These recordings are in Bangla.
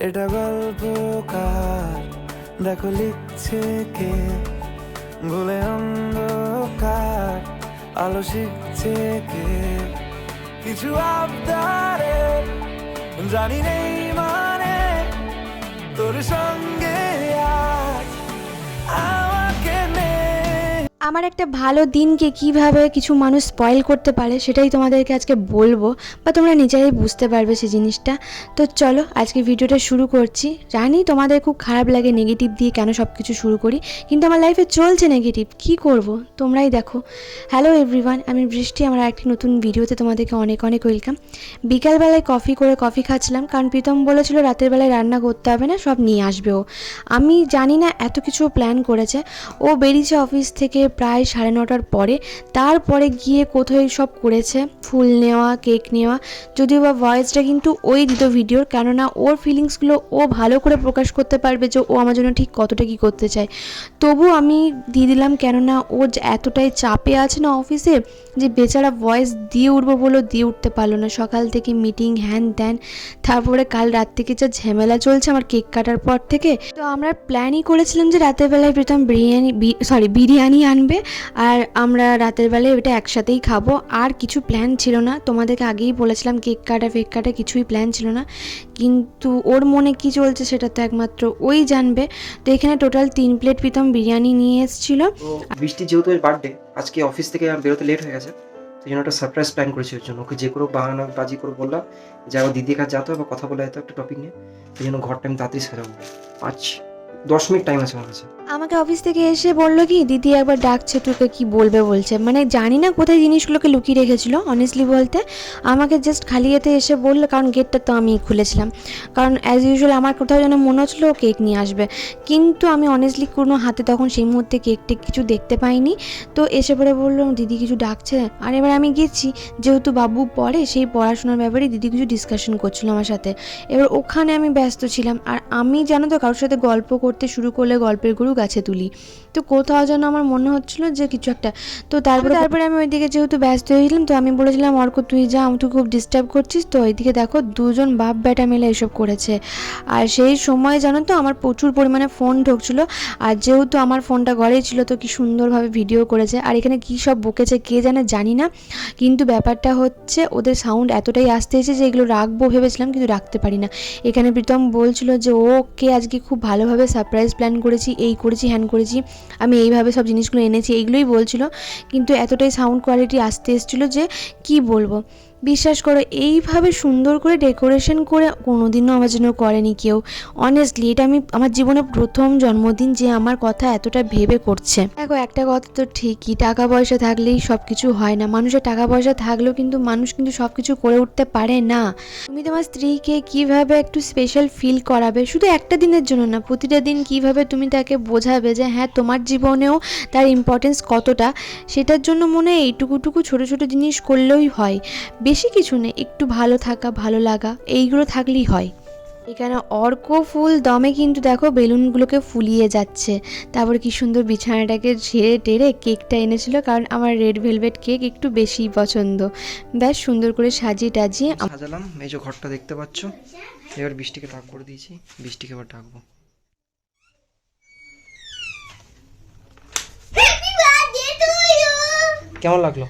এটা গল্প কার? দেখো লিখছে কে? ভুলে অন্ধকার, আলো শিখছে কে? কিছু আবদারে জানি নেই মানে তোর সঙ্গে আমার একটা ভালো দিনকে কীভাবে কিছু মানুষ স্পয়েল করতে পারে সেটাই তোমাদেরকে আজকে বলব বা তোমরা নিজেরাই বুঝতে পারবে সেই জিনিসটা। তো চলো, আজকে ভিডিওটা শুরু করছি। জানি তোমাদের খুব খারাপ লাগে নেগেটিভ দিয়ে কেন সব কিছু শুরু করি? কিন্তু আমার লাইফে চলছে নেগেটিভ কি করব? তোমরাই দেখো। হ্যালো এভরিওয়ান আমি বৃষ্টি, আমার একটি নতুন ভিডিওতে তোমাদেরকে অনেক অনেক ওয়েলকাম বিকালবেলায় কফি করে কফি খাচ্ছিলাম, কারণ প্রীতম বলেছিল রাতের বেলায় রান্না করতে হবে না, সব নিয়ে আসবে ও। আমি জানি না এত কিছু প্ল্যান করেছে। ও বেরিয়েছে অফিস থেকে প্রায় সাড়ে নটার পরে তারপরে গিয়ে কোথায় সব করেছে? ফুল নেওয়া, কেক নেওয়া, যদিও বা ভয়েসটা কিন্তু ওই দিত ভিডিওর, কেননা ওর ফিলিংসগুলো ও ভালো করে প্রকাশ করতে পারবে যে ও আমার জন্য ঠিক কতটা কী করতে চায়। তবু আমি দিয়ে দিলাম, কেননা ও এতটাই চাপে আছে না অফিসে যে বেচারা ভয়েস দিয়ে উঠবো বলেও দিয়ে উঠতে পারল না। সকাল থেকে মিটিং হ্যান ত্যান তারপরে কাল রাত থেকে যা ঝামেলা চলছে আমার কেক কাটার পর থেকে, তো আমরা প্ল্যানই করেছিলাম যে রাতের বেলায় প্রথম বিরিয়ানি সরি বিরিয়ানি আনবে, আর আমরা রাতের বেলায় ওটা একসাথেই খাব। আর কিছু প্ল্যান ছিল না। তোমাদেরকে আগেই বলেছিলাম কেক কাটা, ফেক কাটা কিছুই প্ল্যান ছিল না। কিন্তু ওর মনে কি চলছে সেটা তো একমাত্র ওই জানবে। তো এখানে টোটাল তিন প্লেট প্রীতম বিরিয়ানি নিয়ে এসেছিল। বৃষ্টি যেহেতু বার্থডে আজকে অফিস থেকে আমার বেরোতে লেট হয়ে গেছে। তো জন্য একটা সারপ্রাইজ প্ল্যান করেছি ওর জন্য। ওকে যে করে বাহানা বাজি করে বললাম যে আমার দিদির কাছে যেত বা কথা বলে যেত একটা টপিক নিয়ে। সেই জন্য ঘর টাইম তাড়াতাড়ি সাজাবো পাঁচ দশ মিনিট টাইম আছে আমার কাছে। আমাকে অফিস থেকে এসে বলল কি, দিদি একবার ডাকছে, তোকে কি বলবে বলছে? মানে জানি না কোথায় জিনিসগুলোকে লুকিয়ে রেখেছিল অনেস্টলি বলতে। আমাকে জাস্ট খালি এতে এসে বলল, কারণ গেটটা তো আমি খুলেছিলাম। কারণ অ্যাজ ইউজুয়াল আমার কোথাও যেন মনে হচ্ছিল কেক নিয়ে আসবে। কিন্তু আমি অনেস্টলি কোনো হাতে তখন সেই মুহূর্তে কেক টেক কিছু দেখতে পাইনি। তো এসে পরে বলল, দিদি কিছু ডাকছে? আর এবার আমি গেছি, যেহেতু বাবু পড়ে, সেই পড়াশোনার ব্যাপারে দিদি কিছু ডিসকাশন করছিল আমার সাথে। এবার ওখানে আমি ব্যস্ত ছিলাম। আর আমি জানো তো কারোর সাথে গল্প করতে শুরু করলে গল্পের গরু গাছে তুলি। তো কোথাও যেন আমার মনে হচ্ছিল যে কিছু একটা। তো তারপরে তারপরে আমি ওইদিকে যেহেতু ব্যস্ত হয়ে গেলাম তো আমি বলেছিলাম, অর্ক, তুই যা আমি তুই খুব ডিস্টার্ব করছিস। তো ওইদিকে দেখো দুজন বাপ বেটা মিলে এসব করেছে। আর সেই সময় জানো তো আমার প্রচুর পরিমাণে ফোন ঢুকছিলো। আর যেহেতু আমার ফোনটা ঘরেই ছিল, তো কি সুন্দরভাবে ভিডিও করেছে। আর এখানে কী সব বকেছে কে জানে জানি না। কিন্তু ব্যাপারটা হচ্ছে ওদের সাউন্ড এতটাই আসতে এসেছে যে এগুলো রাখব ভেবেছিলাম, কিন্তু রাখতে পারি না। এখানে প্রীতম বলছিল যে, ওকে আজকে খুব ভালোভাবে সারপ্রাইজ প্ল্যান করেছি, এই করেছি হ্যান করেছি, আমি এইভাবে সব জিনিসগুলো এনেছি, এইগুলোই বলছিল। কিন্তু এতটাই সাউন্ড কোয়ালিটি আসতে এসেছিল যে কি বলব? বিশ্বাস করো, এইভাবে সুন্দর করে ডেকোরেশন করে কোনোদিনও আমার জন্য করেনি কেউ। অনেস্টলি এটা আমি আমার জীবনে প্রথম জন্মদিন যে আমার কথা এতটা ভেবে করছে। দেখো, একটা কথা তো ঠিকই, টাকা পয়সা থাকলেই সব কিছু হয় না। মানুষের টাকা পয়সা থাকলেও কিন্তু মানুষ কিন্তু সব কিছু করে উঠতে পারে না। তুমি তোমার স্ত্রীকে কীভাবে একটু স্পেশাল ফিল করাবে? শুধু একটা দিনের জন্য না, প্রতিটা দিন কীভাবে তুমি তাকে বোঝাবে যে হ্যাঁ তোমার জীবনেও তার ইম্পর্টেন্স কতটা? সেটার জন্য মনে হয় এইটুকুটুকু ছোটো ছোটো জিনিস করলেই হয়। বেশি কিছু নেই একটু ভালো থাকা ভালো লাগা এইগুলো থাকলেই হয়। এখানে অর্ক ফুল দমে কিন্তু দেখো বেলুনগুলোকে ফুলিয়ে যাচ্ছে। তারপর কি সুন্দর বিছানাটাকে ঝেড়ে টেরে কেকটা এনেছিল কারণ আমার রেড ভেলভেট কেক একটু বেশি পছন্দ। বেশ সুন্দর করে সাজিয়ে টাজিয়ে সাজালাম এই যে ঘরটা দেখতে পাচ্ছ। এবার বৃষ্টিকে ডাক করে দিয়েছি বৃষ্টিকে এবার ডাকবো কেমন লাগল?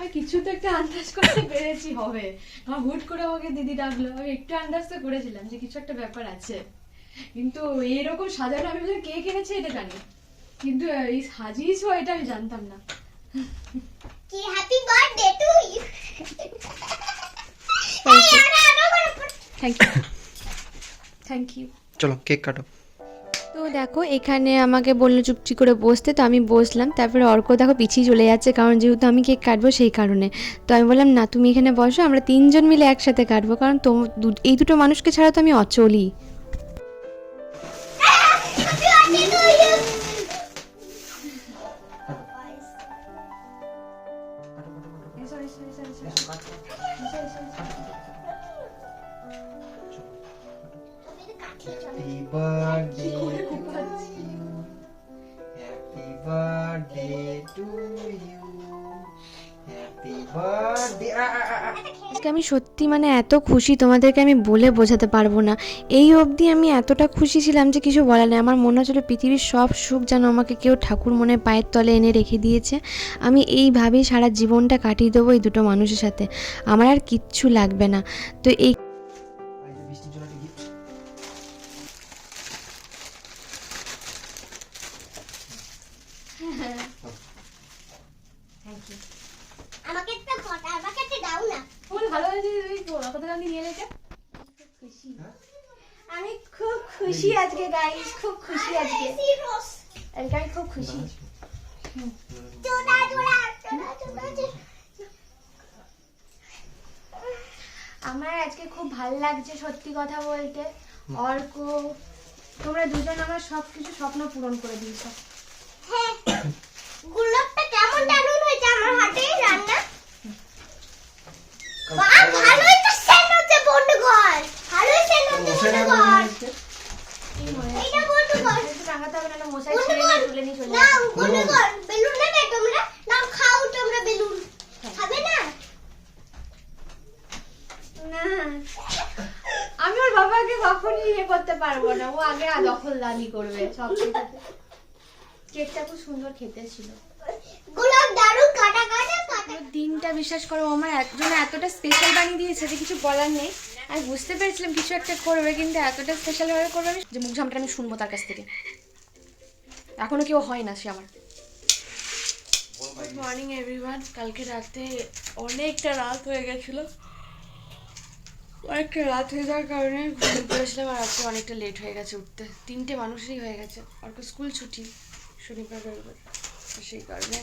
আমি কিছু তো একটা আন্দাজ করতে পেরেছি হবে। আমার হুট করে আমাকে দিদি ডাকলো। আমি একটু আন্দাজ তো করেছিলাম যে কিছু একটা ব্যাপার আছে। কিন্তু এইরকম সাজানো আমি বললাম কে কিনেছে এটা জানি। কিন্তু এই সাজিয়েছো এটা আমি জানতাম না। কি happy birthday to you thank you thank you চলো কেক কাটো। তো দেখো, এখানে আমাকে বলল চুপচি করে বসতে, তো আমি বসলাম। তারপরে অর্ক দেখো পিছিয়ে চলে যাচ্ছে, কারণ যেহেতু আমি কেক কাটবো সেই কারণে। তো আমি বললাম, না, তুমি এখানে বসো, আমরা তিনজন মিলে একসাথে কাটবো, কারণ তো এই দুটো মানুষকে ছাড়া তো আমি অচলই। Happy birthday. আজকে আমি সত্যি মানে এত খুশি তোমাদেরকে আমি বলে বোঝাতে পারব না। এই অবধি আমি এতটা খুশি ছিলাম যে কিছু বলার নেই। আমার মনে হচ্ছিল পৃথিবীর সব সুখ যেন আমাকে কেউ ঠাকুর মনে পায়ের তলে এনে রেখে দিয়েছে। আমি এইভাবেই সারা জীবনটা কাটিয়ে দেবো এই দুটো মানুষের সাথে। আমার আর কিচ্ছু লাগবে না। তো এই আর এই যে বৃষ্টির জন্য একটা gift। আমাকে একটা ফটো আমাকে একটা দাও না। বল ভালো হয়েছে তুই কত দাম নিয়ে এলে এটা আমি খুব খুশি আজকে গাইস খুব খুশি আজকে। এলকা আমি খুব খুশি। আমার আজকে খুব ভালো লাগছে সত্যি কথা বলতে। অর্ক তোমরা দুজন আমার সবকিছু স্বপ্ন পূরণ করে দিয়েছ। হ্যাঁ গোলাপটা কেমন দারুণ হয়েছে আমার হাতে রান্না বাহ ভালোই তো সেন হচ্ছে বন্ধুগণ ভালোই সেন হচ্ছে মশাই না বন্ধুগণ বলছে? এইটা বন্ধুগণ একটু টাঙাতে হবে না মশাই ছেড়ে নিয়ে তুলে নিয়ে চলে না যাবে বন্ধুগণ বেলুন নেবে তোমরা নাও খাও তোমরা বেলুন খাবে না না আমি ওর বাবাকে কখনই ইয়ে করতে পারব না ও আগে দখলদারি করবে সব কেকটা খুব সুন্দর খেতে ছিল। গোলাপ দারুণ কাটা কাটা কাটা। দিনটা বিশ্বাস করো আমার একজন এতটা স্পেশাল বানিয়ে দিয়েছে যে কিছু বলার নেই। আমি বুঝতে পেরেছিলাম কিছু একটা করবে কিন্তু এতটা স্পেশাল ভাবে করবে আমি যে মুখ ঝামটা আমি শুনব তার কাছ থেকে। এখনও কেউ হয় না সে আমার। গুড মর্নিং এভরিওয়ান কালকে রাতে অনেকটা রাত হয়ে গেছিল। অনেকটা রাত হয়ে যাওয়ার কারণে ঘুমিয়ে পড়েছিলাম আর আজকে অনেকটা লেট হয়ে গেছে উঠতে। তিনটে মানুষই হয়ে গেছে। আর স্কুল ছুটি, শনিবার, রবিবার। সেই কারণে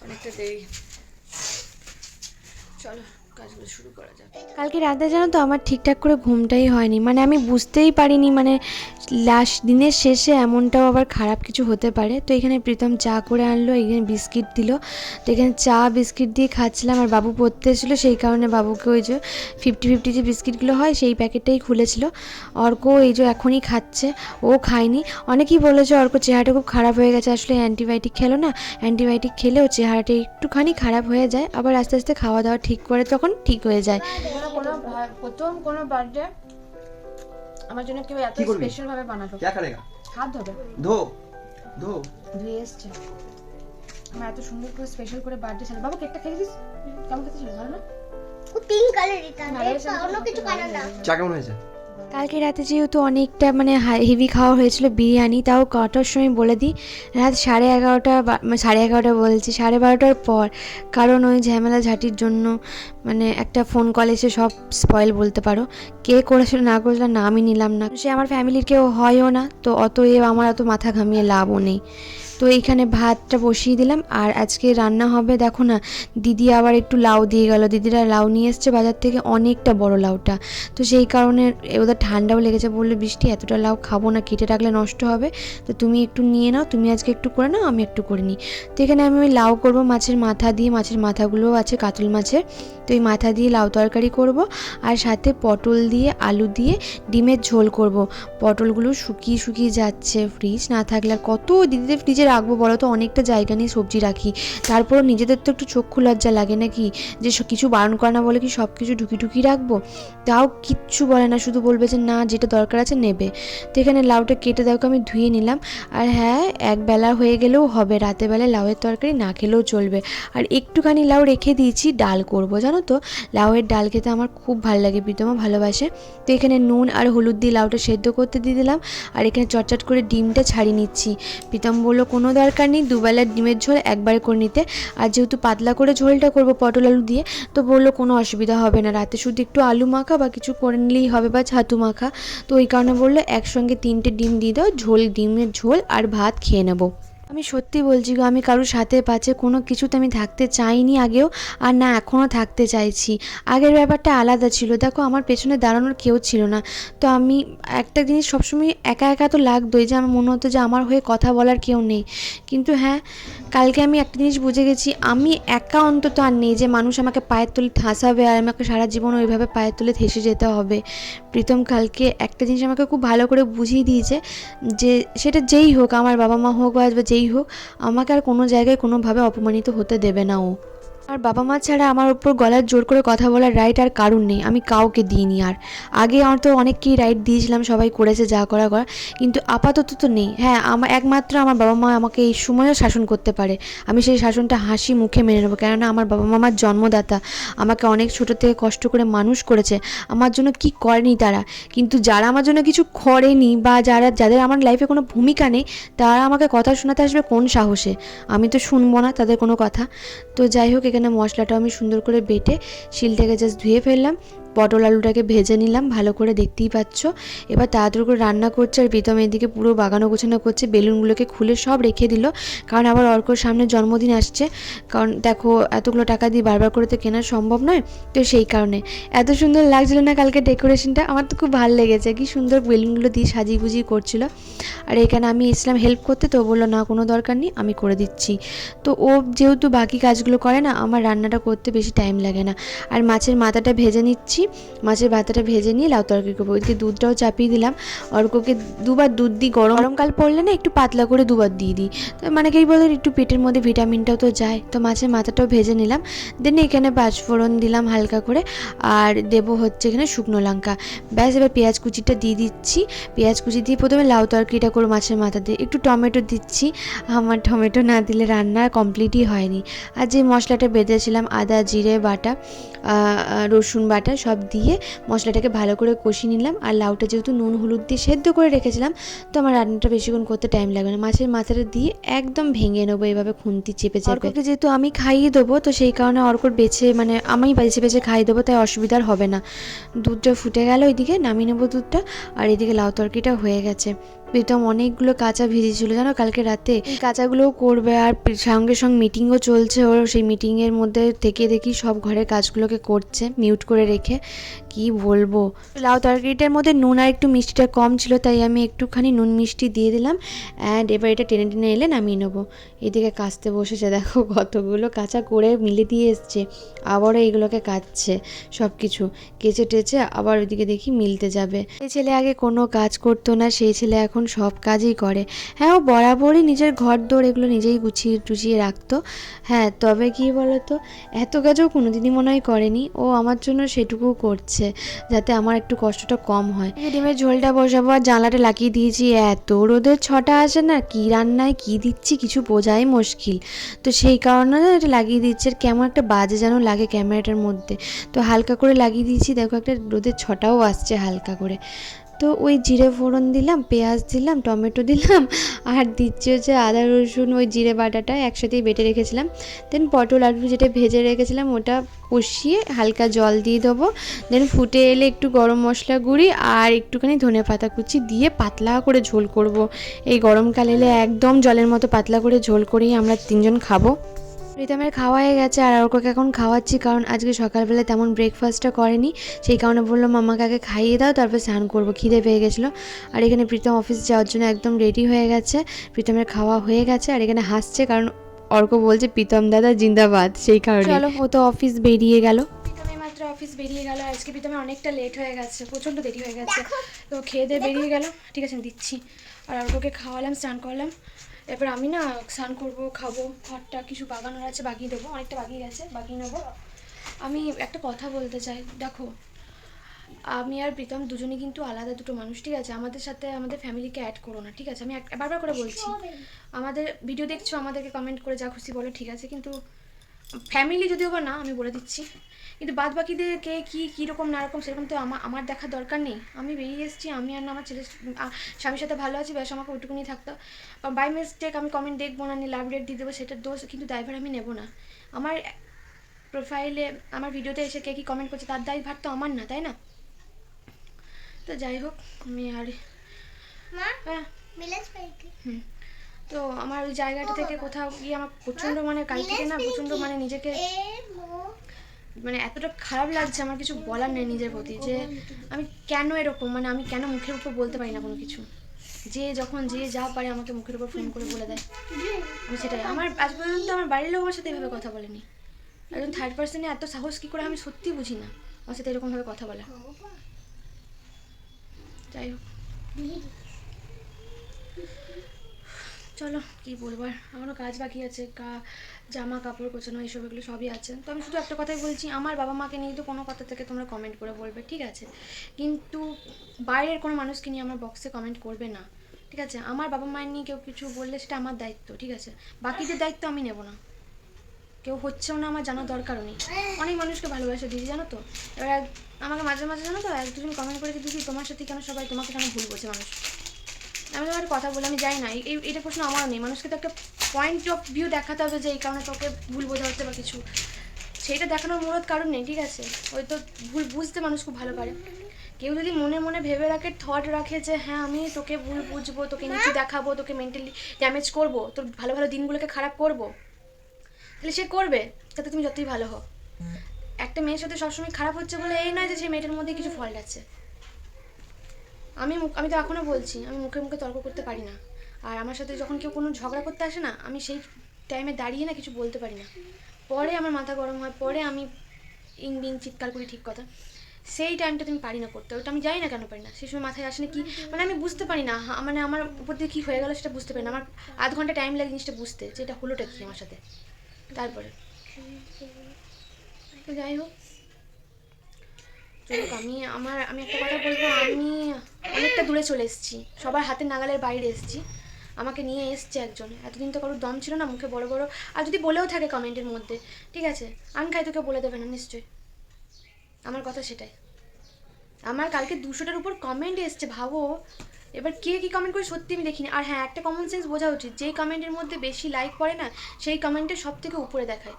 অনেকটা দেরি। চলো, কাজগুলো শুরু করা যাক। কালকে রাতে জানো তো আমার ঠিকঠাক করে ঘুমটাই হয়নি। মানে আমি বুঝতেই পারিনি মানে লাস্ট দিনের শেষে এমনটাও আবার খারাপ কিছু হতে পারে। তো এখানে প্রীতম চা করে আনলো, এখানে বিস্কিট দিল। তো এখানে চা, বিস্কিট দিয়ে খাচ্ছিলাম আর বাবু পড়তে এসেছিল, সেই কারণে বাবুকে ওই যে ফিফটি ফিফটি যে বিস্কিটগুলো হয়, সেই প্যাকেটটাই খুলেছিল। অর্ক এই যে এখনই খাচ্ছে, ও খায়নি। অনেকেই বলেছে অর্ক, চেহারাটা খুব খারাপ হয়ে গেছে, আসলে অ্যান্টিবায়োটিক খেলো না। অ্যান্টিবায়োটিক খেলেও চেহারাটা একটুখানি খারাপ হয়ে যায়, আবার আস্তে আস্তে খাওয়া দাওয়া ঠিক করে তখন ঠিক হয়ে যায়। প্রথম কোনো বার্থডে আমার জন্য কেউ এত কি করবি? স্পেশাল ভাবে বানালো क्या करेगा হাত ধোবে धो धो ধুয়ে এসছে আমার এত সুন্দর করে স্পেশাল করে বার্থডে ছিল বাবু কেকটা খেয়ে দিস কেমন খেতে ছিল ভালো না ও পিঙ্ক কালার এটা ভালো হয়েছে, অন্য কিছু কালার না চা কেমন হয়েছে কালকে রাতে যেহেতু অনেকটা মানে হেভি খাওয়া হয়েছিল বিরিয়ানি, তাও কটার সময় বলে দিই, রাত সাড়ে এগারোটা মানে সাড়ে এগারোটা বলছি, সাড়ে বারোটার পর, কারণ ওই ঝামেলা ঝাঁটির জন্য মানে একটা ফোন কল এসে সব স্পয়েল বলতে পারো। কে করেছিল, না করেছিল না আমি নিলাম না। সে আমার ফ্যামিলির কেউ হয়ও না, তো অত এ আমার অত মাথা ঘামিয়ে লাভও নেই। তো এইখানে ভাতটা বসিয়ে দিলাম। আর আজকে রান্না হবে, দেখো না, দিদি আবার একটু লাউ দিয়ে গেল। দিদিরা লাউ নিয়ে এসছে বাজার থেকে অনেকটা বড় লাউটা। তো সেই কারণে ওদের ঠান্ডাও লেগেছে, বলল, বৃষ্টি, এতটা লাউ খাব না, কেটে রাখলে নষ্ট হবে। তো তুমি একটু নিয়ে নাও, তুমি আজকে একটু করে নাও, আমি একটু করে নিই। তো এখানে আমি ওই লাউ করব মাছের মাথা দিয়ে, মাছের মাথাগুলোও আছে, কাতল মাছের। এই মাথা দিয়ে লাউ তরকারি করব আর সাথে পটল দিয়ে, আলু দিয়ে ডিমের ঝোল করব। পটলগুলো শুকিয়ে শুকিয়ে যাচ্ছে ফ্রিজ না থাকলে আর কত দিদিদের ফ্রিজে রাখব বলো তো? অনেকটা জায়গা নিয়ে সবজি রাখি। তারপর নিজেদের তো একটু চক্ষু লজ্জা লাগে নাকি? যে কিছু বারণ করে না বলে কি সব কিছু ঢুকি ঢুকি রাখব? তাও কিচ্ছু বলে না, শুধু বলবে যে না, যেটা দরকার আছে নেবে। তো এখানে লাউটা কেটে দেখো আমি ধুয়ে নিলাম। আর হ্যাঁ এক বেলা হয়ে গেলেও হবে রাতে বেলায় লাউয়ের তরকারি না খেলেও চলবে। আর একটুখানি লাউ রেখে দিয়েছি, ডাল করব, জানো তো? লাউয়ের ডাল খেতে আমার খুব ভালো লাগে প্রীতমা ভালোবাসে। তো এখানে নুন আর হলুদ দিয়ে লাউটা সেদ্ধ করতে দিয়ে দিলাম। আর এখানে চটচট করে ডিমটা ছাড়িয়ে নিচ্ছি। প্রীতম বলল, কোনো দরকার নেই দুবেলার ডিমের ঝোল একবারে করে নিতে। আর যেহেতু পাতলা করে ঝোলটা করব পটল আলু দিয়ে, তো বলল, কোনো অসুবিধা হবে না। রাতে শুধু একটু আলু মাখা, বা কিছু করে নিলেই হবে, বা ছাতু মাখা। তো ওই কারণে বলল, একসঙ্গে তিনটে ডিম দিয়ে দাও, ঝোল, ডিমের ঝোল আর ভাত খেয়ে নেব। আমি সত্যি বলছি গো, আমি কারোর সাথে পাচ্ছে কোনো কিছুতে আমি থাকতে চাইনি আগেও আর না এখনও থাকতে চাইছি। আগের ব্যাপারটা আলাদা ছিল। দেখো, আমার পেছনে দাঁড়ানোর কেউ ছিল না। তো আমি একটা জিনিস সবসময় একা একা তো লাগতোই যে আমার মনে হতো যে আমার হয়ে কথা বলার কেউ নেই। কিন্তু হ্যাঁ কালকে আমি একটা জিনিস বুঝে গেছি, আমি একা অন্তত আর নেই যে মানুষ আমাকে পায়ের তুলে ঠাসাবে আর আমাকে সারা জীবন ওইভাবে পায়ের তুলে থেসে যেতে হবে। প্রীতম কালকে একটা জিনিস আমাকে খুব ভালো করে বুঝিয়ে দিয়েছে যে সেটা যেই হোক, আমার বাবা মা হোক বা যেই হোক আমাকে আর কোনো জায়গায় কোনোভাবে অপমানিত হতে দেবে না ও। আর বাবা মা ছাড়া আমার উপর গলার জোর করে কথা বলার রাইট আর কারণ নেই। আমি কাউকে দিইনি আর। আগে আমার তো অনেককেই রাইট দিয়েছিলাম, সবাই করেছে যা করা করা। কিন্তু আপাতত তো নেই। হ্যাঁ আমার একমাত্র আমার বাবা মা আমাকে এই সময়ও শাসন করতে পারে। আমি সেই শাসনটা হাসি মুখে মেনে নেব। কেননা আমার বাবা মা আমার জন্মদাতা আমাকে অনেক ছোটো থেকে কষ্ট করে মানুষ করেছে। আমার জন্য কি করেনি তারা? কিন্তু যারা আমার জন্য কিছু করেনি বা যারা, যাদের আমার লাইফে কোনো ভূমিকা নেই, তারা আমাকে কথা শোনাতে আসবে কোন সাহসে? আমি তো শুনব না তাদের কোনো কথা। তো যাই হোক এখানে মশলাটা আমি সুন্দর করে বেটে শিলটাকে জাস্ট ধুয়ে ফেললাম। পটল আলুটাকে ভেজে নিলাম, ভালো করে দেখতেই পাচ্ছ। এবার তাড়াতাড়ি করে রান্না করছে আর প্রীতম এদিকে পুরো বাগানো গোছানো করছে, বেলুনগুলোকে খুলে সব রেখে দিল। কারণ আবার অর্কর সামনে জন্মদিন আসছে। কারণ দেখো, এতগুলো টাকা দিয়ে বারবার করে তো কেনা সম্ভব নয়। তো সেই কারণে। এত সুন্দর লাগছিল না কালকে ডেকোরেশনটা? আমার তো খুব ভালো লেগেছে। কি সুন্দর বেলুনগুলো দিয়ে সাজিয়ে গুজিয়ে করছিল। আর এখানে আমি এসলাম হেল্প করতে, তো বলল, না, কোনো দরকার নেই, আমি করে দিচ্ছি। তো ও যেহেতু বাকি কাজগুলো করে না, আমার রান্নাটা করতে বেশি টাইম লাগে না। আর মাছের মাথাটা ভেজে নিচ্ছি। মাছের মাথাটা ভেজে নিয়ে লাউ তরকারি করব। ওইদিকে দুধটাও চাপিয়ে দিলাম। অর্ককে দুবার দুধ দিই গরম। গরমকাল পড়লে না একটু পাতলা করে দুবার দিয়ে দিই। তো মানে কি বলতো, একটু পেটের মধ্যে ভিটামিনটাও তো যায়। তো মাছের মাথাটাও ভেজে নিলাম। দেন এখানে পাঁচফোড়ন দিলাম হালকা করে। আর দেবো হচ্ছে এখানে শুকনো লঙ্কা। ব্যাস, এবার পেঁয়াজ কুচিটা দিয়ে দিচ্ছি। পেঁয়াজ কুচি দিয়ে প্রথমে লাউ তরকারিটা করে মাছের মাথা দিয়ে একটু টমেটো দিচ্ছি। আমার টমেটো না দিলে রান্না কমপ্লিটই হয়নি। আর যে মশলাটা বেঁধেছিলাম, আদা, জিরে, বাটা রসুন বাটা, সব দিয়ে মশলাটাকে ভালো করে কষিয়ে নিলাম। আর লাউটা যেহেতু নুন, হলুদ দিয়ে সেদ্ধ করে রেখেছিলাম, তো আমার রান্নাটা বেশিক্ষণ করতে টাইম লাগবে না। মাছের মাথাটা দিয়ে একদম ভেঙে নেব, এভাবে খুন্তি চেপে চেপে। যেহেতু আমি খাইয়ে দেবো, তো সেই কারণে অর্কর বেছে মানে আমি বেছে বেছে খাইয়ে দেবো, তাই অসুবিধার হবে না। দুধটা ফুটে গেল, ওইদিকে নামিয়ে নেব দুধটা, আর এদিকে লাউ তরকিটা হয়ে গেছে। প্রীতম অনেকগুলো কাঁচা ভিজেছিল জানো? কালকে রাতে। কাঁচাগুলোও করবে আর সঙ্গে সঙ্গে মিটিংও চলছে ওর। সেই মিটিংয়ের মধ্যে থেকে দেখি সব ঘরের কাজগুলোকে করছে মিউট করে রেখে। কি বলব? লাউ তরকারিটার মধ্যে নুন আর একটু মিষ্টিটা কম ছিল, তাই আমি একটুখানি নুন মিষ্টি দিয়ে দিলাম। অ্যান্ড এবার এটা টেনে টেনে এলে নামিয়ে নেব। এদিকে কাচতে বসেছে, দেখো কতগুলো কাঁচা করে মিলে দিয়ে এসছে। আবারও এইগুলোকে কাটছে সব কিছু কেচে টেচে আবার ওইদিকে দেখি মিলতে যাবে। এই ছেলে আগে কোনো কাজ করতো না, সেই ছেলে এখন সব কাজই করে। হ্যাঁ ও বরাবরই নিজের ঘর দৌড় এগুলো নিজেই গুছিয়ে টুচিয়ে রাখতো। হ্যাঁ তবে কি বলতো, এত কাজও কোনো দিনই মনে হয় করেনি। ও আমার জন্য সেটুকু করছে, যাতে আমার একটু কষ্টটা কম হয়। ডিমের ঝোলটা বসাবো আর জানলাটা লাগিয়ে দিয়েছি, এত রোদের ছটা আসে না, কী রান্নায় কী দিচ্ছি কিছু বোঝাই মুশকিল। তো সেই কারণে এটা লাগিয়ে দিচ্ছি আর কেমন একটা বাজে যেন লাগে ক্যামেরাটার মধ্যে। তো হালকা করে লাগিয়ে দিয়েছি, দেখো একটা রোদের ছটাও আসছে হালকা করে। তো ওই জিরে ফোড়ন দিলাম, পেঁয়াজ দিলাম, টমেটো দিলাম, আর দিচ্ছি হচ্ছে আদা, রসুন, ওই জিরে বাটাটা একসাথেই বেটে রেখেছিলাম। দেন পটল আলু যেটা ভেজে রেখেছিলাম, ওটা কষিয়ে হালকা জল দিয়ে দেবো। দেন ফুটে এলে একটু গরম মশলা গুঁড়ি আর একটুখানি ধনে পাতা কুচি দিয়ে পাতলা করে ঝোল করব। এই গরমকাল এলে একদম জলের মতো পাতলা করে ঝোল করেই আমরা তিনজন খাব। প্রীতমের খাওয়া হয়ে গেছে আর ওকে এখন খাওয়াচ্ছি কারণ আজকে সকালবেলা তেমন ব্রেকফাস্টটা করেনি। সেই কারণে বলল মামাকে আগে খাইয়ে দাও তারপর স্নান করব। খিদে পেয়ে গেছিল। আর এখানে প্রীতম অফিস যাওয়ার জন্য একদম রেডি হয়ে গেছে। প্রীতমের খাওয়া হয়ে গেছে আর এখানে হাসছে কারণ অর্ক বলছে প্রীতম দাদা জিন্দাবাদ। সেই কারণে। চলো ও তো অফিস বেরিয়ে গেল। প্রীতমে মাত্র অফিস বেরিয়ে গেল। আজকে প্রীতমে অনেকটা লেট হয়ে গেছে প্রচণ্ড দেরি হয়ে গেছে। তো খেয়ে দিয়ে বেরিয়ে গেল। ঠিক আছে আমি দিচ্ছি। আর অর্ককে খাওয়ালাম স্নান করলাম। এরপর আমি না স্নান করব খাব ঘরটা কিছু বাগানোর আছে বাগিয়ে দেবো অনেকটা বাগিয়ে গেছে বাগিয়ে নেব। আমি একটা কথা বলতে চাই দেখো আমি আর প্রীতম দুজনে কিন্তু আলাদা দুটো মানুষ ঠিক আছে? আমাদের সাথে আমাদের ফ্যামিলিকে অ্যাড করো না ঠিক আছে? আমি বারবার করে বলছি আমাদের ভিডিও দেখছ আমাদেরকে কমেন্ট করে যা খুশি বলো ঠিক আছে? কিন্তু ফ্যামিলি যদিও বা না আমি বলে দিচ্ছি কিন্তু বাদ বাকিদের কে কী কীরকম না রকম সেরকম তো আমার আমার দেখার দরকার নেই। আমি বেরিয়ে এসেছি আমি আর না আমার ছেলে স্বামীর সাথে ভালো আছি ব্যাস আমাকে ওইটুকুনি থাকতো বাই মিস্টেক আমি কমেন্ট দেখব না নিয়ে লাভ রেট দিয়ে দেবো সেটার দোষ কিন্তু ড্রাইভার আমি নেব না। আমার প্রোফাইলে আমার ভিডিওতে এসে কে কী কমেন্ট করছে তার দায়ভার তো আমার না তাই না? তো যাই হোক আমি আর হ্যাঁ। মিলেজ তো আমার ওই জায়গাটা থেকে কোথাও গিয়ে আমার প্রচণ্ড মানে কাল থেকে না প্রচণ্ড মানে নিজেকে মানে এতটা খারাপ লাগছে, আমার কিছু বলার নেই নিজের প্রতি যে আমি কেন এরকম মানে আমি কেন মুখের উপর বলতে পারি না কোনো কিছু। যে যখন যে যা পারে আমাকে মুখের উপর ফোন করে বলে দেয়। আমি সেটাই, আমার আজ পর্যন্ত আমার বাড়ির লোক আমার সাথে এভাবে কথা বলেনি। একজন থার্ড পার্সনে এত সাহস কী করে আমি সত্যি বুঝি না, আমার সাথে এরকমভাবে কথা বলা। যাই হোক। চলো, কি বলব? আর আমারও কাজ বাকি আছে, কা, জামা, কাপড় গোছানো, এইসব এগুলো সবই আছে। তো আমি শুধু একটা কথাই বলছি, আমার বাবা মাকে নিয়ে তো কোনো কথা থেকে তোমরা কমেন্ট করে বলবে, ঠিক আছে? কিন্তু বাইরের কোনো মানুষকে নিয়ে আমার বক্সে কমেন্ট করবে না, ঠিক আছে? আমার বাবা মায়ের নিয়ে কেউ কিছু বললে সেটা আমার দায়িত্ব, ঠিক আছে? বাকিদের দায়িত্ব আমি নেব না। কেউ হচ্ছেও না, আমার জানার দরকারও নেই। অনেক মানুষকে ভালোবাসে দিদি, জানো তো? এবার আমাকে মাঝে মাঝে জানো তো, এক দুজন কমেন্ট করে দিদি, তোমার সাথে কেন সবাই তোমাকে কেন ভুল বলছে মানুষ? আমি তোমার কথা বলে, আমি যাই না, এই এটা প্রশ্ন আমারও নেই। মানুষকে তো একটা পয়েন্ট অফ ভিউ দেখাতে হবে যে এই কারণে তোকে ভুল বোঝা হচ্ছে বা কিছু। সেইটা দেখানোর মূলত কারণ নেই, ঠিক আছে? ওই তো ভুল বুঝতে মানুষ খুব ভালো পারে। কেউ যদি মনে মনে ভেবে রাখে থট রাখে যে হ্যাঁ আমি তোকে ভুল বুঝব, তোকে নিচু দেখাবো, তোকে মেন্টালি ড্যামেজ করব, তোর ভালো ভালো দিনগুলোকে খারাপ করব, তাহলে সে করবে, তাতে তুমি যতই ভালো হও। একটা মেয়ের সাথে সবসময় খারাপ হচ্ছে বলে এই নয় যে, সেই মেয়েটার মধ্যে কিছু ফল্ট আছে। আমি আমি তো এখনও বলছি, আমি মুখে মুখে তর্ক করতে পারি না। আর আমার সাথে যখন কেউ কোনো ঝগড়া করতে আসে না, আমি সেই টাইমে দাঁড়িয়ে না কিছু বলতে পারি না। পরে আমার মাথা গরম হয়, পরে আমি ইং বিং চিৎকার করি ঠিক কথা। সেই টাইমটা তুমি পারি না করতে, ওটা আমি জানি না কেন পারি না। সেই সময় মাথায় আসে না কি মানে আমি বুঝতে পারি না মানে আমার উপর দিয়ে কী হয়ে গেলো সেটা বুঝতে পারি না। আমার আধ ঘণ্টা টাইম লাগে জিনিসটা বুঝতে, যে এটা হলোটা কি আমার সাথে। তারপরে। তো যাই হোক। আমি আমার, আমি একটা কথা বলব, আমি অনেকটা দূরে চলে এসেছি। সবার হাতে নাগালের বাইরে এসেছি। আমাকে নিয়ে এসছে একজন। এতদিন তো কারোর দম ছিল না, মুখে বড় বড়। আর যদি বলেও থাকে কমেন্টের মধ্যে, ঠিক আছে? আমি খাই তোকে বলে দেবে না, নিশ্চয়ই। আমার কথা সেটাই। আমার কালকে দুশোটার উপর কমেন্ট এসছে, ভাবো। এবার কে কী কমেন্ট করে সত্যি আমি দেখিনি। আর হ্যাঁ একটা কমন সেন্স বোঝা উচিত, যেই কমেন্টের মধ্যে বেশি লাইক পড়ে না, সেই কমেন্টে সব থেকে উপরে দেখায়।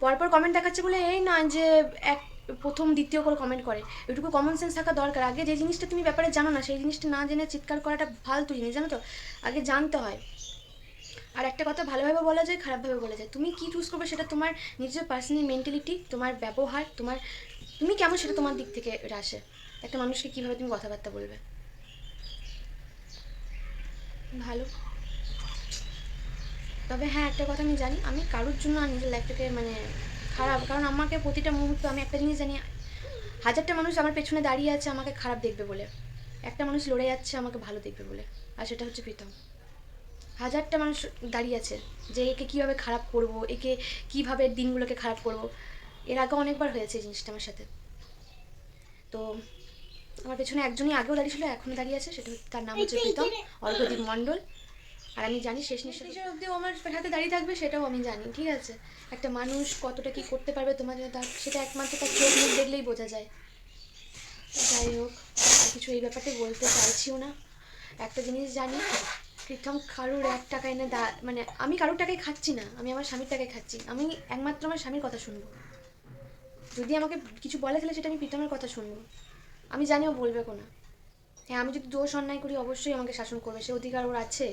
পরপর কমেন্ট দেখাচ্ছে বলে, এই নয় যে এক প্রথম, দ্বিতীয় করে কমেন্ট করে। এটুকু কমন সেন্স থাকা দরকার। আগে যে জিনিসটা তুমি ব্যাপারে জানো না, সেই জিনিসটা না জেনে চিৎকার করাটা ফালতু জিনিস, জানো তো? আগে জানতে হয়। আর একটা কথা ভালোভাবে বলা যায়, খারাপভাবে বলা যায়। তুমি কি চুজ করবে সেটা তোমার নিজের পার্সোনাল মেন্টালিটি তোমার ব্যবহার, তোমার তুমি কেমন সেটা তোমার দিক থেকে আসে? একটা মানুষকে কীভাবে তুমি কথাবার্তা বলবে? ভালো। তবে হ্যাঁ একটা কথা আমি জানি, আমি কারোর জন্য আর নিজের লাইফটাকে মানে খারাপ। কারণ আমাকে প্রতিটা মুহূর্তে আমি একটা জিনিস জানি হাজারটা মানুষ আমার পেছনে দাঁড়িয়ে আছে আমাকে খারাপ দেখবে বলে। একটা মানুষ লড়ে যাচ্ছে আমাকে ভালো দেখবে বলে। আর সেটা হচ্ছে প্রীতম। হাজারটা মানুষ দাঁড়িয়ে আছে যে একে কীভাবে খারাপ করব একে কীভাবে দিনগুলোকে খারাপ করব। এর আগে অনেকবার হয়েছে এই জিনিসটা আমার সাথে। তো আমার পেছনে একজনই আগেও দাঁড়িয়ে ছিল এখনও দাঁড়িয়ে আছে সেটা তার নাম হচ্ছে প্রীতম অর্ঘদীপ মণ্ডল। আর আমি জানি শেষ নিঃশ্বাস অব্দি আমার হাতে দাঁড়িয়ে থাকবে, সেটাও আমি জানি, ঠিক আছে? একটা মানুষ কতটা কি করতে পারবে তোমার জন্য তার সেটা একমাত্র তার চোখ মুখ দেখলেই বোঝা যায়। যাই হোক কিছু এই ব্যাপারটা বলতে চাইছিও না। একটা জিনিস জানি, প্রীতম কারুর এক টাকা এনে দা মানে আমি কারুর টাকায় খাচ্ছি না, আমি আমার স্বামীর টাকায় খাচ্ছি, আমি একমাত্র আমার স্বামীর কথা শুনব। যদি আমাকে কিছু বলে তাহলে সেটা আমি প্রীতমের কথা শুনব। আমি জানিও বলবে কোনো। হ্যাঁ আমি যদি দোষ অন্যায় করি, অবশ্যই আমাকে শাসন করবে, সে অধিকার ওর আছে।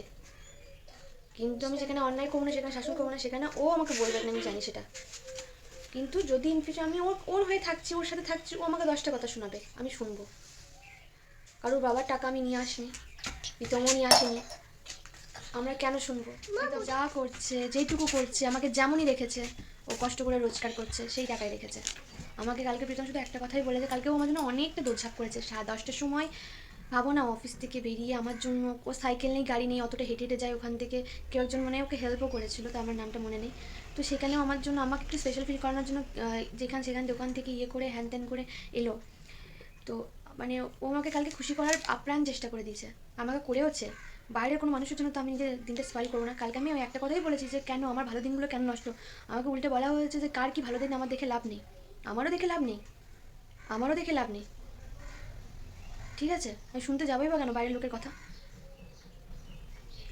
কিন্তু আমি যেখানে অন্যায় করব না সেখানে শাসন করব না সেখানে ও আমাকে বলবে না আমি জানি সেটা। কিন্তু যদি ইন ফিউচার আমি ওর ওর হয়ে থাকছি ওর সাথে থাকছি ও আমাকে দশটা কথা শোনাবে আমি শুনব। কারোর বাবার টাকা আমি নিয়ে আসিনি প্রীতমও নিয়ে আসেনি আমরা কেন শুনব? যা করছে যেইটুকু করছে আমাকে যেমনই রেখেছে ও কষ্ট করে রোজগার করছে সেই টাকায় রেখেছে। আমাকে কালকে প্রীতম শুধু একটা কথাই বলেছে কালকে ও আমার জন্য অনেকটা দৌড়ঝাঁপ করেছে সাড়ে দশটার সময় ভাবো না অফিস থেকে বেরিয়ে আমার জন্য ও সাইকেল নেই গাড়ি নেই অতটা হেঁটে হেঁটে যায় ওখান থেকে। কেউ একজন মনে ওকে হেল্পও করেছিল, তো আমার নামটা মনে নেই। তো সেখানেও আমার জন্য, আমাকে একটু স্পেশাল ফিল করানোর জন্য যেখান সেখান দোকান থেকে ইয়ে করে, হ্যান ত্যান করে এলো। তো মানে ও আমাকে কালকে খুশি করার আপ্রাণ চেষ্টা করে দিয়েছে। আমাকে করেওছে। বাইরের কোনো মানুষের জন্য তো আমি নিজের দিনটা স্পয়েল করব না। কালকে আমি একটা কথাই বলেছি যে, কেন আমার ভালো দিনগুলো কেন নষ্ট? আমাকে উল্টে বলা হয়েছে যে, কার কি ভালো দিন? আমার দেখে লাভ নেই। আমারও দেখে লাভ নেই। আমারও দেখে লাভ নেই। ঠিক আছে? আমি শুনতে যাবোই বা কেন? বাইরের লোকের কথা।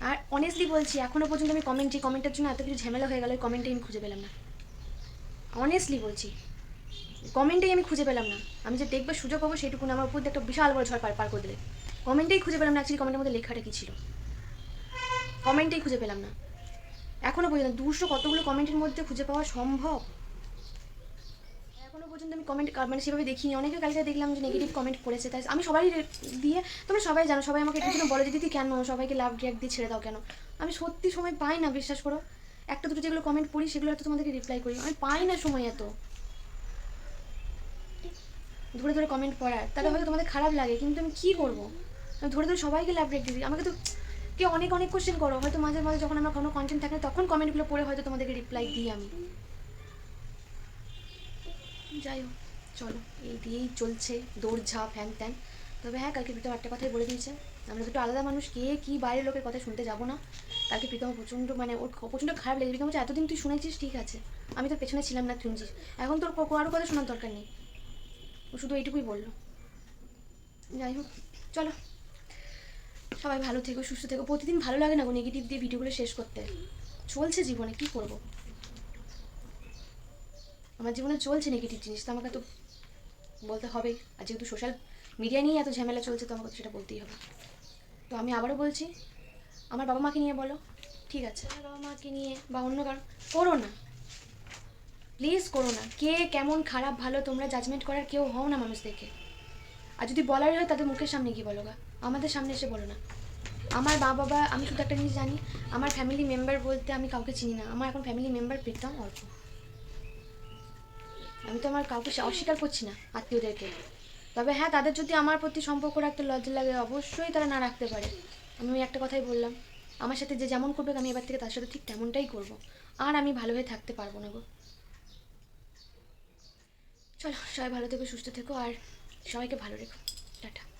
আর অনেস্টলি বলছি এখনও পর্যন্ত আমি কমেন্ট যে কমেন্টের জন্য এত কিছু ঝামেলা হয়ে গেল, ওই কমেন্টে আমি খুঁজে পেলাম না। অনেস্টলি বলছি কমেন্টেই আমি খুঁজে পেলাম না। আমি যে দেখবে সুযোগ পাবো সেটুকু আমার উপর একটা বিশাল বড় ঝড় পার পার করে দিলে কমেন্টেই খুঁজে পেলাম না অ্যাকচুয়ালি কমেন্টের মধ্যে লেখাটা কী ছিল? কমেন্টেই খুঁজে পেলাম না। এখনও পর্যন্ত দুশো কতগুলো কমেন্টের মধ্যে খুঁজে পাওয়া সম্ভব? পর্যন্ত আমি কমেন্ট মানে সেভাবে দেখিনি। অনেকে কালকে দেখলাম যে নেগেটিভ কমেন্ট করেছে। তাই আমি সবাই দিয়ে তোমরা সবাই জানো, সবাই আমাকে জন্য বলে যে, দিদি, কেন? সবাইকে লাভ রিয়াক্ট দিয়ে ছেড়ে দাও কেন? আমি সত্যি সময় পাই না, বিশ্বাস করো। একটা দুটো যেগুলো কমেন্ট পড়ি, সেগুলো হয়তো তোমাদেরকে রিপ্লাই করি। আমি পাই না সময় এত। ধরে ধরে কমেন্ট পড়ার। তাহলে হয়তো তোমাদের খারাপ লাগে, কিন্তু আমি কী করব? আমি ধরে ধরে সবাইকে লাভ রেখে দিই। আমাকে তো কেউ অনেক অনেক কোশ্চেন করো। হয়তো মাঝে মাঝে যখন আমার কোনো কন্টেন্ট থাকে তখন কমেন্টগুলো পড়ে হয়তো তোমাদেরকে রিপ্লাই দিই আমি। যাই হোক চলো। এই দিয়েই চলছে দৌড়ঝাঁপ হ্যান ত্যান তবে হ্যাঁ কালকে প্রীতম একটা কথাই বলে দিয়েছে। আমরা দুটো আলাদা মানুষ কে কি বাইরের লোকের কথা শুনতে যাব না? কালকে প্রীতম প্রচণ্ড মানে ওর প্রচণ্ড খারাপ লেগেছে। প্রীতম বলছে, এতদিন তুই শুনেছিস? ঠিক আছে। আমি তোর পেছনে ছিলাম না শুনছিস। এখন তোর কারও কথা শোনার দরকার নেই। ও শুধু এইটুকুই বলল। যাই হোক চলো। সবাই ভালো থেকো সুস্থ থেকো। প্রতিদিন ভালো লাগে না গো নেগেটিভ দিয়ে ভিডিওগুলো শেষ করতে। চলছে জীবনে কি করব? আমার জীবনে চলছে নেগেটিভ জিনিস, তো আমাকে তো বলতে হবেই আর যেহেতু সোশ্যাল মিডিয়া নিয়ে এত ঝামেলা চলছে, তো আমাকে তো সেটা বলতেই হবে। তো আমি আবারও বলছি, আমার বাবা মাকে নিয়ে বলো, ঠিক আছে? আমার বাবা মাকে নিয়ে বা অন্য কারও, করো না। প্লিজ করো না। কে কেমন খারাপ ভালো, তোমরা জাজমেন্ট করার কেউ হও না মানুষ দেখে। আর যদি বলার হয়, তাদের মুখের সামনে গিয়ে বলো গা। আমাদের সামনে এসে বলো না। আমার মা বাবা, আমি শুধু একটা জিনিস জানি, আমার ফ্যামিলি মেম্বার বলতে আমি কাউকে চিনি না। আমার এখন ফ্যামিলি মেম্বার পেতাম অল্প আমি তো আমার কাউকে অস্বীকার করছি না আত্মীয়দেরকে। তবে হ্যাঁ তাদের যদি আমার প্রতি সম্পর্ক রাখতে লজ্জা লাগে, অবশ্যই তারা না রাখতে পারে। আমি ওই একটা কথাই বললাম। আমার সাথে যে যেমন করবে আমি এবার থেকে তার সাথে ঠিক তেমনটাই করব। আর আমি ভালো হয়ে থাকতে পারব না গো। চলো, সবাই ভালো থেকো, সুস্থ থেকো, আর সবাইকে ভালো রেখো। টাটা।